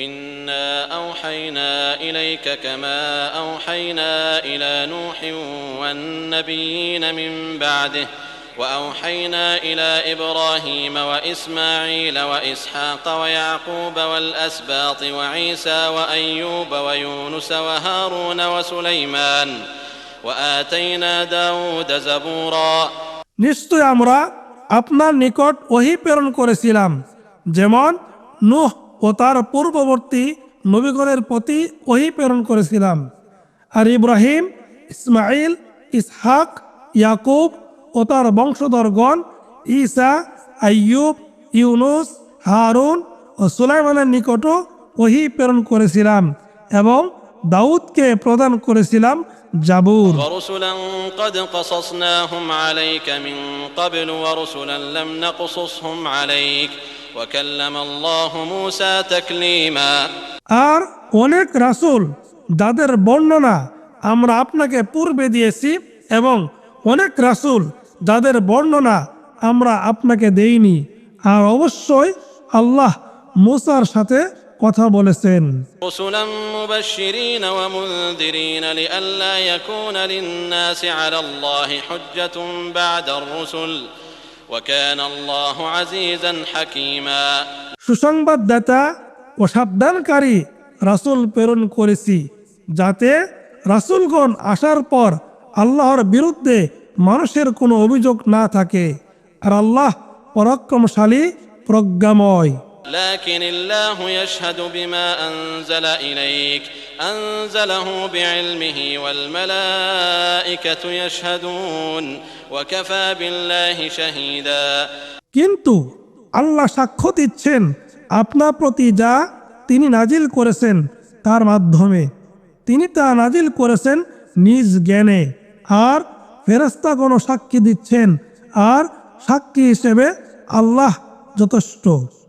إنا أوحينا إليك كما أوحينا إلى نوح والنبيين من بعده وأوحينا إلى إبراهيم وإسماعيل وإسحاق ويعقوب والأسباط وعيسى وأيوب ويونس وهارون وسليمان وآتينا داود زبورا নিশ্চয় আমরা আপনার নিকট ওহি প্রেরণ করেছিলাম যেমন নুহ ও তার পূর্ববর্তী নবীগণের প্রতি ওহি প্রেরণ করেছিলাম। আর ইব্রাহিম ইসমাইল ইসহাক, ইয়াকুব ও তার বংশধরগণ ঈসা, আইয়ুব, ইউনুস, হারুন ও সুলাইমানের নিকটও ওহি প্রেরণ করেছিলাম এবং দাউদকে প্রদান করেছিলাম জাবুর ورسلا قد قصصناهم عليك من قبل ورسلا لم نقصصهم عليك وكلم الله موسى تكليما আর অনেক রাসূল যাদের বর্ণনা আমরা আপনাকে পূর্বে দিয়েছি এবং অনেক রাসূল যাদের বর্ণনা আমরা আপনাকে দেইনি আর অবশ্যই আল্লাহ মুসার সাথে কথা বলেছেন। সুসংবাদদাতা ও সাবধানকারী রাসুল প্রেরণ করেছি যাতে রাসুলগণ আসার পর আল্লাহর বিরুদ্ধে মানুষের কোনো অভিযোগ না থাকে আর আল্লাহ পরাক্রমশালী প্রজ্ঞাময়। لكن الله يشهد بما أنزل إليك أنزله بعلمه والملائكة يشهدون وكفى بالله شهيدا কিন্তু আল্লাহ সাক্ষ্য দিচ্ছেন আপনার প্রতি যা তিনি নাজিল করেছেন তার মাধ্যমে তিনি তা নাজিল করেছেন নিজ জ্ঞানে আর ফেরেস্তাগণ সাক্ষী দিচ্ছেন আর সাক্ষী হিসেবে আল্লাহ যথেষ্ট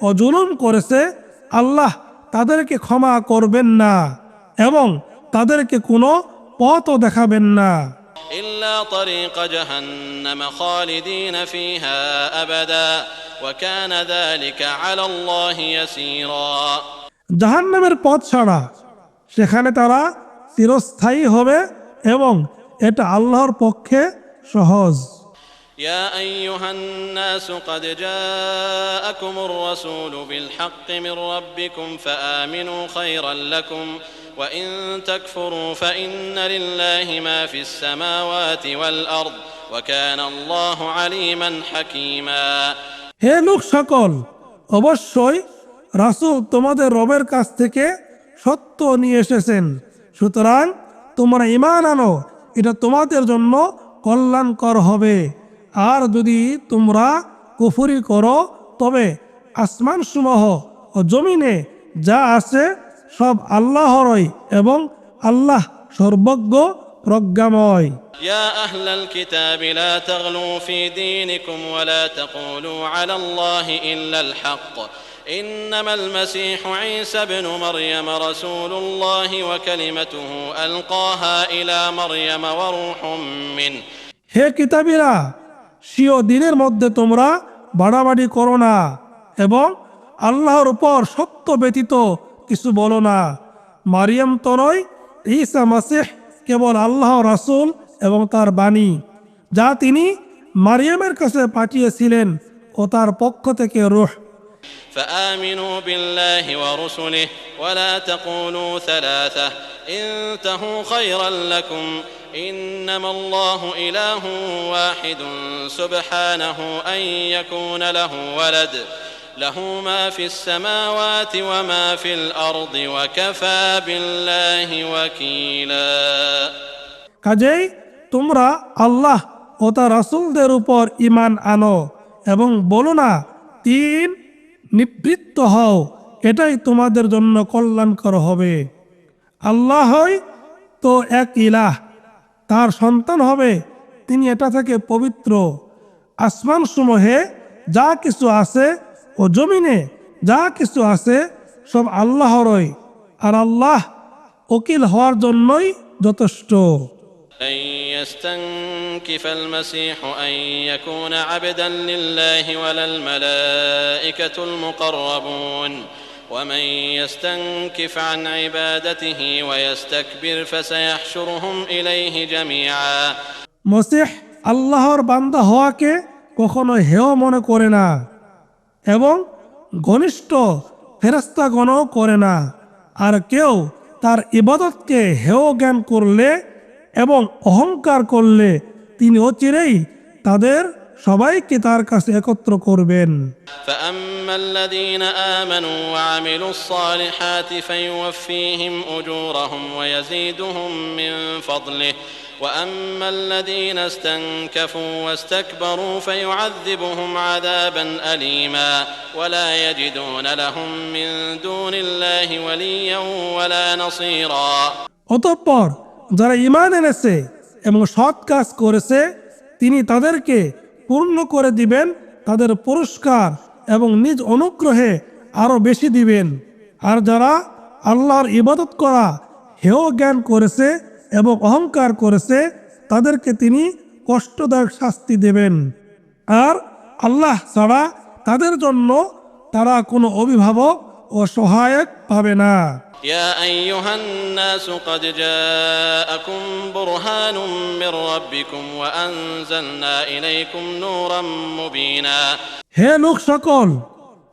ও জুলুম করেছে আল্লাহ তাদেরকে ক্ষমা করবেন না এবং তাদেরকে কোনো পথও দেখাবেন না إلا طريق جهنم خالدين فيها أبدا وكان ذلك على الله يسيرا জাহান্নামের পথ ছাড়া সেখানে তারা চিরস্থায়ী হবে এবং এটা আল্লাহর পক্ষে সহজ يا أيها الناس قد جاءكم الرسول بالحق من ربكم فآمنوا خيرا لكم وإن تكفروا فإن لله ما في السماوات والأرض وكان الله عليما حكيما হে লোক সকল অবশ্যই রাসূল তোমাদের রবের কাছ থেকে সত্য নিয়ে এসেছেন সুতরাং তোমরা ইমান আনো এটা তোমাদের জন্য কল্যাণকর হবে আর যদি তোমরা কুফুরি করো তবে আসমান সমূহ ও জমিনে যা আছে সব আল্লাহরই এবং আল্লাহ সর্বজ্ঞ প্রজ্ঞাময় يا أهل الكتاب لا تغلوا في دينكم ولا تقولوا على الله إلا الحق إنما المسيح عيسى ابن مريم رسول الله وكلمته ألقاها إلى مريم وروح منه হে কিতাবীরা স্বীয় দিনের মধ্যে তোমরা বাড়াবাড়ি করো না এবং আল্লাহর উপর সত্য ব্যতীত কিছু বলো না মারিয়াম তো নয় ঈসা মাসিহ কেবল আল্লাহ রাসূল এবং তার বাণী যা তিনি মারিয়ামের কাছে পাঠিয়েছিলেন ও তার পক্ষ থেকে রুহ فآمنوا بالله ورسله ولا تقولوا ثلاثة انتهوا خيرا لكم إنما الله إله واحد سبحانه أن يكون له ولد له ما في السماوات وما في الأرض وكفى بالله وكيلا কাজেই তোমরা আল্লাহ ও তার রাসূলদের উপর ইমান আনো এবং বলো না তিন নিবৃত্ত হও এটাই তোমাদের জন্য কল্যাণকর হবে আল্লাহই তো এক ইলাহ তার সন্তান হবে তিনি এটা থেকে পবিত্র আসমান সমূহে যা কিছু আছে ও জমিনে যা কিছু আছে সব আল্লাহরই আর আল্লাহ উকিল হওয়ার জন্যই যথেষ্ট أن يستنكف المسيح أن يكون عبدا لله ولا الملائكة المقربون ومن يستنكف عن عبادته ويستكبر فسيحشرهم إليه جميعا মসিহ আল্লাহর বান্দা হওয়াকে কখনো হেয় মনে করে না এবং ঘনিষ্ঠ ফেরস্তাগণও করে না আর কেউ তার ইবাদতকে হেয় জ্ঞান করলে এবং অহংকার করলে তিনি অচিরেই তাদের সবাইকে তার কাছে একত্র করবেন فأما الذين آمنوا وعملوا الصالحات فيوفيهم أجورهم ويزيدهم من فضله وأما الذين استنكفوا واستكبروا فيعذبهم عذابا أليما ولا يجدون لهم من دون الله وليا ولا نصيرا অতঃপর যারা ইমান এনেছে এবং সৎ কাজ করেছে তিনি তাদেরকে পূর্ণ করে দিবেন, তাদের পুরস্কার এবং নিজ অনুগ্রহে আরও বেশি দিবেন। আর যারা আল্লাহর ইবাদত করা, হেয় জ্ঞান করেছে এবং অহংকার করেছে, তাদেরকে তিনি কষ্টদায়ক শাস্তি দেবেন। আর আল্লাহ ছাড়া তাদের জন্য তারা কোনো অভিভাবক ও সহায়ক পাবে না يا أيها الناس قد جاءكم برهان من ربكم وأنزلنا إليكم نورا مبينا হে লোক সকল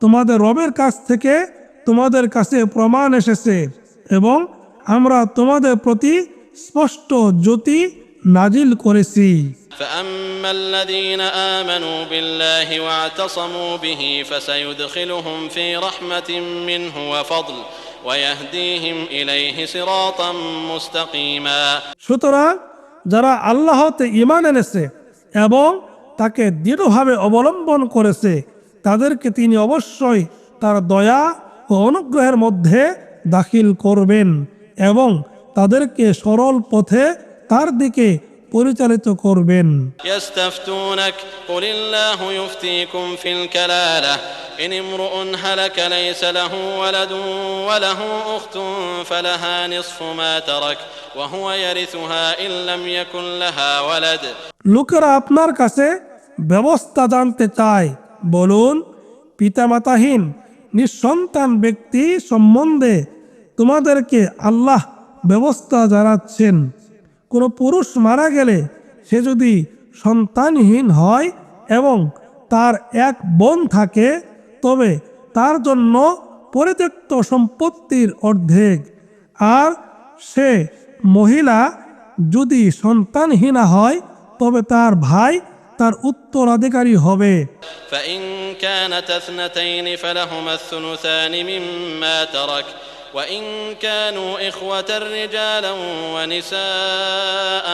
তোমাদের রবের কাছ থেকে তোমাদের কাছে প্রমাণ এসেছে এবং আমরা তোমাদের প্রতি স্পষ্ট জ্যোতি নাজিল করেছি فأما الذين آمنوا بالله واعتصموا به فسيدخلهم في رحمة منه وفضل ويهديهم إليه صراطا مستقيما সুতরাং যারা আল্লাহতে ইমান এনেছে এবং তাকে দৃঢ়ভাবে অবলম্বন করেছে তাদেরকে তিনি অবশ্যই তার দয়া ও অনুগ্রহের মধ্যে দাখিল করবেন এবং তাদেরকে সরল পথে তার দিকে পরিচালিত করবেন يستفتونك قل الله يفتيكم في الكلالة إن امرؤ هلك ليس له ولد وله أخت فلها نصف ما ترك وهو يرثها إن لم يكن لها ولد লোকেরা আপনার কাছে ব্যবস্থা জানতে চায় বলুন পিতামাতাহীন নিঃসন্তান ব্যক্তি সম্বন্ধে তোমাদেরকে আল্লাহ ব্যবস্থা জানাচ্ছেন কোনো পুরুষ মারা গেলে সে যদি সন্তানহীন হয় এবং তার এক বোন থাকে তবে তার জন্য পরিত্যক্ত সম্পত্তির অর্ধেক আর সে মহিলা যদি সন্তানহীনা হয় তবে তার ভাই তার উত্তরাধিকারী হবে فإن كانت اثنتين فلهما الثلثان مما ترك وإن كانوا إخوة رجالا ونساء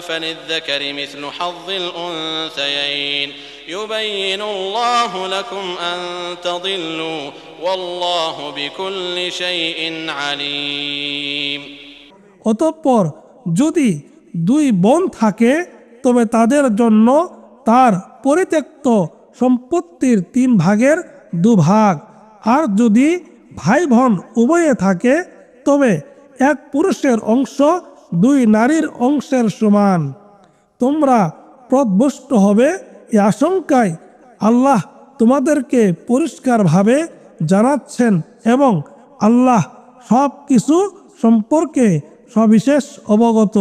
فللذكر مثل حظ الأنثيين يبين الله لكم أن تضلوا والله بكل شيء عليم অতঃপর যদি দুই বোন থাকে তবে তাদের জন্য তার পরিত্যক্ত সম্পত্তির তিন ভাগের দুভাগ আর যদি ভাই বোন উভয়ে থাকে, তবে এক পুরুষের অংশ দুই নারীর অংশের সমান। তোমরা প্রদভষ্ট হবে এ আশঙ্কায় আল্লাহ তোমাদেরকে পরিষ্কারভাবে জানাচ্ছেন এবং আল্লাহ সব কিছু সম্পর্কে সবিশেষ অবগত।